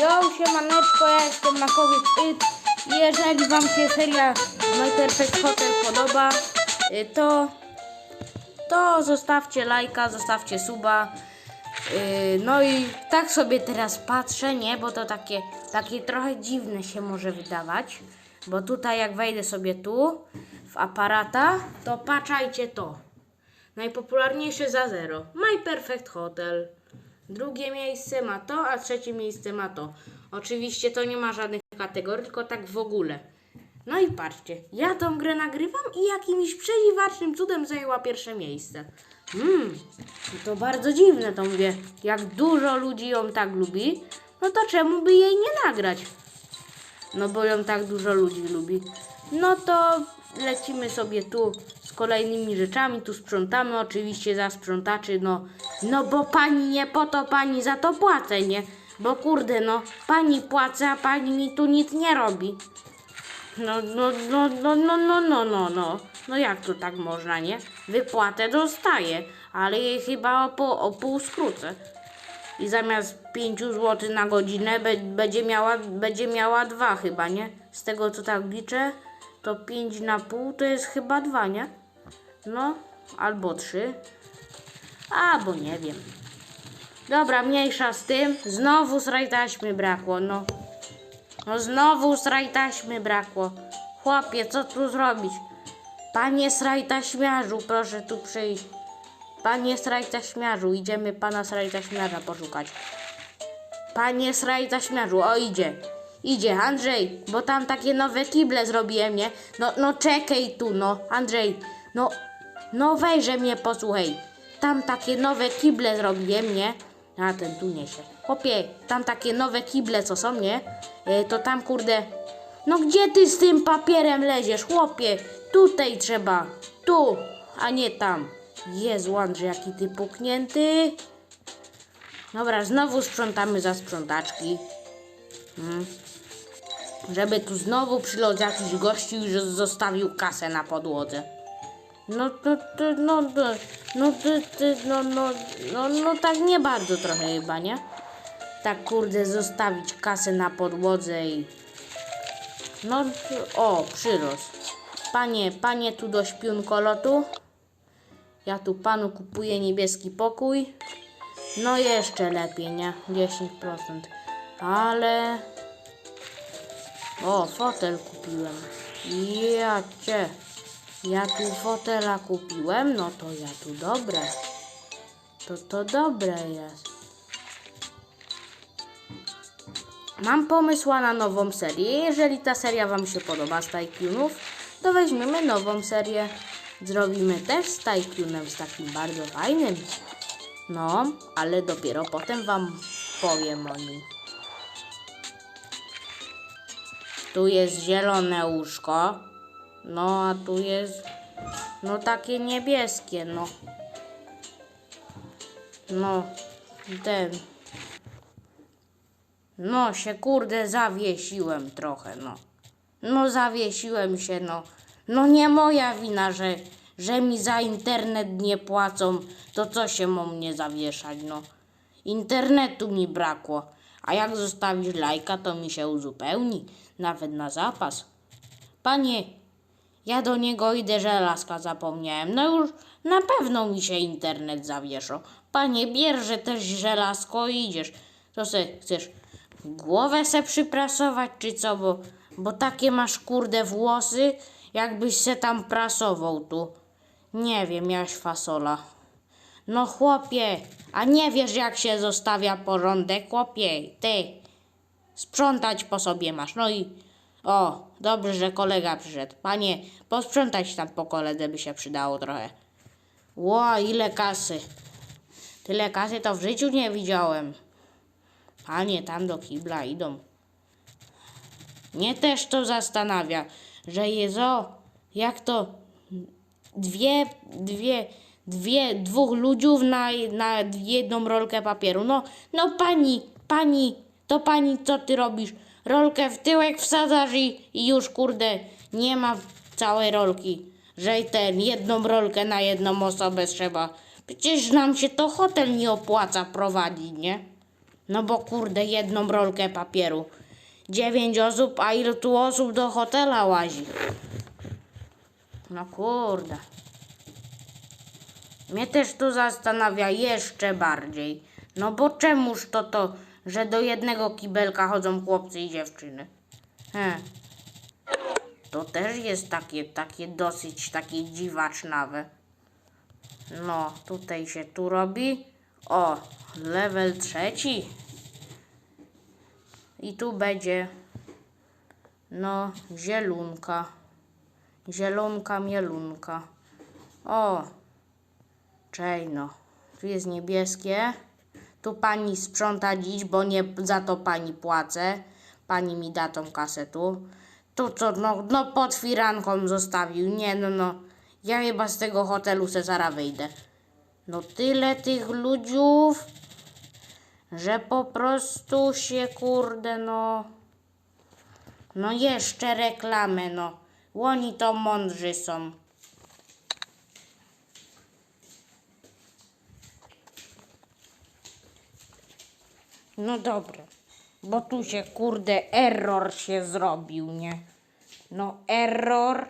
Yo, siemaneczko, ja jestem Makowiec It. Jeżeli Wam się seria My Perfect Hotel podoba, y, to, to zostawcie lajka, zostawcie suba. Y, No i tak sobie teraz patrzę, nie? Bo to takie, takie trochę dziwne się może wydawać. Bo tutaj jak wejdę sobie tu, w aparata, to patrzajcie to. Najpopularniejszy za zero. My Perfect Hotel. Drugie miejsce ma to, a trzecie miejsce ma to. Oczywiście to nie ma żadnych kategorii, tylko tak w ogóle. No i patrzcie, ja tą grę nagrywam i jakimś przedziwacznym cudem zajęła pierwsze miejsce. Hmm, to bardzo dziwne to mówię. Jak dużo ludzi ją tak lubi, no to czemu by jej nie nagrać? No bo ją tak dużo ludzi lubi. No to lecimy sobie tu kolejnymi rzeczami, tu sprzątamy, oczywiście za sprzątaczy, no, no bo pani nie po to pani za to płacę, nie? Bo kurde, no, pani płacę, a pani mi tu nic nie robi. No, no, no, no, no, no, no, no, no. No jak to tak można, nie? Wypłatę dostaję, ale jej chyba o, pół- o pół skrócę. I zamiast 5 zł na godzinę be, będzie, miała, będzie miała dwa chyba, nie? Z tego co tak liczę, to 5 na pół to jest chyba dwa, nie? No, albo 3. Albo nie wiem. Dobra, mniejsza z tym. Znowu sraj taśmy brakło, no. No znowu sraj taśmy brakło. Chłopie, co tu zrobić? Panie sraj taśmiarzu, proszę tu przyjść. Panie sraj taśmiarzu, idziemy pana sraj taśmiarza poszukać. Panie sraj taśmiarzu, o idzie. Idzie, Andrzej, bo tam takie nowe kible zrobiłem, nie? No, no czekaj tu, no, Andrzej, no, no mnie, posłuchaj. Tam takie nowe kible zrobiłem, nie? A ten tu niesie. Chłopie, tam takie nowe kible, co są, nie? E, to tam, kurde, no gdzie ty z tym papierem leziesz, chłopie? Tutaj trzeba, tu, a nie tam. Jezu, Andrzej, jaki ty puknięty. Dobra, znowu sprzątamy za sprzątaczki. Mm. Żeby tu znowu przylot jakiś gościu że zostawił kasę na podłodze. No to, to no, to, no, to, to, no, no, no, no tak nie bardzo trochę chyba, nie? Tak kurde zostawić kasę na podłodze i... No, o, przyrost. Panie, panie tu do śpiunkolotu. Ja tu panu kupuję niebieski pokój. No jeszcze lepiej, nie? 10%. Ale... O, fotel kupiłem. Ja cię. Ja tu fotela kupiłem, no to ja tu dobre. To to dobre jest. Mam pomysł na nową serię. Jeżeli ta seria Wam się podoba z Tycoonów, to weźmiemy nową serię. Zrobimy też z Tycoonem, z takim bardzo fajnym. No, ale dopiero potem Wam powiem o nim. Tu jest zielone łóżko. No, a tu jest no takie niebieskie, no. No, ten. No, się kurde zawiesiłem trochę, no. No, zawiesiłem się, no. No, nie moja wina, że, że mi za internet nie płacą. To co się ma mnie zawieszać, no. Internetu mi brakło. A jak zostawisz lajka, to mi się uzupełni. Nawet na zapas. Panie, ja do niego idę, że laska zapomniałem. No już na pewno mi się internet zawieszą. Panie, bierze też żelazko i idziesz. Co se chcesz? Głowę se przyprasować, czy co? Bo, bo takie masz kurde włosy, jakbyś se tam prasował tu. Nie wiem, jaś fasola. No chłopie, a nie wiesz jak się zostawia porządek, chłopie, ty. Sprzątać po sobie masz. No i o, dobrze, że kolega przyszedł. Panie, posprzątać tam po koledze by się przydało trochę. Ło, ile kasy. Tyle kasy to w życiu nie widziałem. Panie, tam do kibla idą. Mnie też to zastanawia, że Jezo, jak to dwie, dwie, dwie, dwóch ludziów na, na jedną rolkę papieru. No, no pani, pani, to pani co ty robisz? Rolkę w tyłek wsadzasz i, i już kurde nie ma całej rolki. Że ten jedną rolkę na jedną osobę trzeba. Przecież nam się to hotel nie opłaca prowadzić, nie? No bo kurde, jedną rolkę papieru. Dziewięć osób, a ile tu osób do hotela łazi? No kurde. Mnie też tu zastanawia jeszcze bardziej. No bo czemuż to to, że do jednego kibelka chodzą chłopcy i dziewczyny? He. To też jest takie, takie dosyć takie dziwacznawe. No, tutaj się tu robi. O, level trzeci. I tu będzie, no, zielonka. Zielonka, mielunka. O, czej no. Tu jest niebieskie. Tu pani sprząta dziś, bo nie za to pani płacę. Pani mi da tą kasę tu. Tu co, no, no pod firanką zostawił. Nie, no, no. Ja chyba z tego hotelu se zaraz wyjdę. No tyle tych ludziów, że po prostu się kurde no. No jeszcze reklamę no. Oni to mądrzy są. No dobra, bo tu się kurde error się zrobił, nie? No error.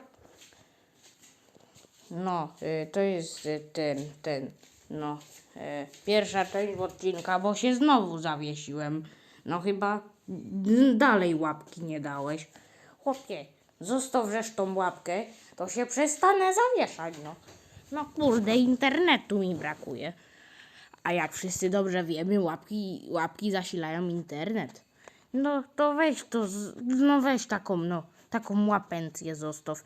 No, y, to jest y, ten, ten, no, y, pierwsza część odcinka, bo się znowu zawiesiłem. No chyba dalej łapki nie dałeś. Chłopie, zostaw zresztą łapkę, to się przestanę zawieszać, no. No kurde, internetu mi brakuje. A jak wszyscy dobrze wiemy, łapki, łapki zasilają internet. No to weź to, no weź taką, no, taką łapencję zostaw.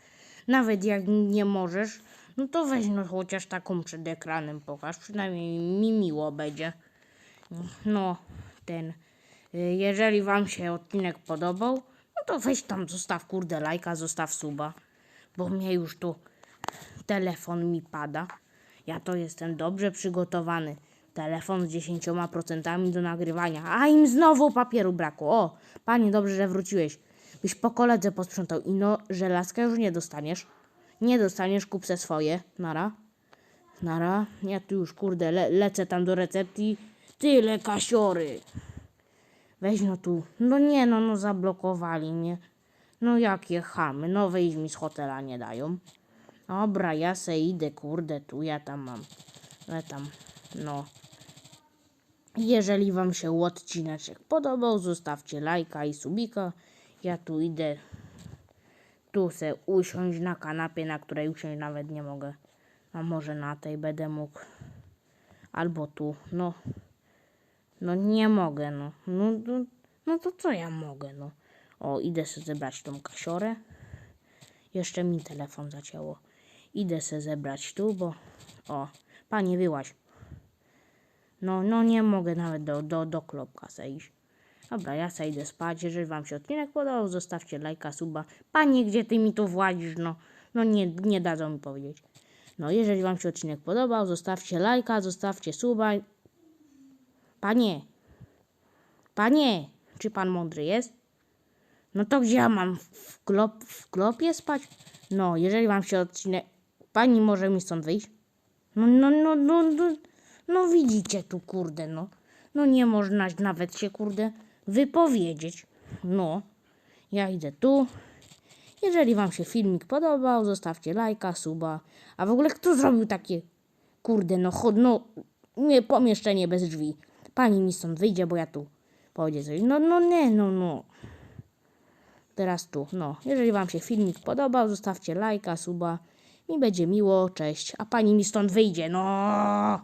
Nawet jak nie możesz, no to weź no chociaż taką przed ekranem pokaż, przynajmniej mi miło będzie. No, ten, y, jeżeli wam się odcinek podobał, no to weź tam zostaw kurde lajka, zostaw suba, bo mnie już tu telefon mi pada. Ja to jestem dobrze przygotowany. Telefon z 10% do nagrywania, a im znowu papieru brakło. O, panie, dobrze, że wróciłeś. Byś po koledze posprzątał i no, żelazka już nie dostaniesz. Nie dostaniesz, kup se swoje. Nara. Nara. Ja tu już, kurde, le lecę tam do recepcji. Tyle kasiory. Weź no tu. No nie, no, no zablokowali mnie. No jakie chamy. No wyjść mi z hotela nie dają. Dobra, ja se idę, kurde, tu ja tam mam. Ale tam, no. Jeżeli wam się odcineczek podobał, zostawcie lajka i subika. Ja tu idę tu se usiąść na kanapie, na której usiąść nawet nie mogę. A może na tej będę mógł. Albo tu, no. No nie mogę, no. No, no, no to co ja mogę, no. O, idę sobie zebrać tą kasiorę. Jeszcze mi telefon zacięło. Idę se zebrać tu, bo... O, panie, wyłaź. No, no nie mogę nawet do, do, do klopka zejść. Dobra, ja se idę spać. Jeżeli wam się odcinek podobał, zostawcie lajka, suba. Panie, gdzie ty mi tu władzisz, no. No nie, nie dadzą mi powiedzieć. No, jeżeli wam się odcinek podobał, zostawcie lajka, zostawcie suba. Panie, panie, czy pan mądry jest? No to gdzie ja mam? W, klop, w klopie spać? No, jeżeli wam się odcinek... Pani może mi stąd wyjść? No, no, no, no, no, no widzicie tu, kurde, no. No nie można nawet się, kurde, wypowiedzieć. No, ja idę tu. Jeżeli wam się filmik podobał, zostawcie lajka, suba. A w ogóle kto zrobił takie, kurde, no, chod, no, nie, pomieszczenie bez drzwi. Pani mi stąd wyjdzie, bo ja tu powiedzieć coś. No, no, nie, no, no. Teraz tu, no. Jeżeli wam się filmik podobał, zostawcie lajka, suba. Mi będzie miło, cześć. A pani mi stąd wyjdzie, no.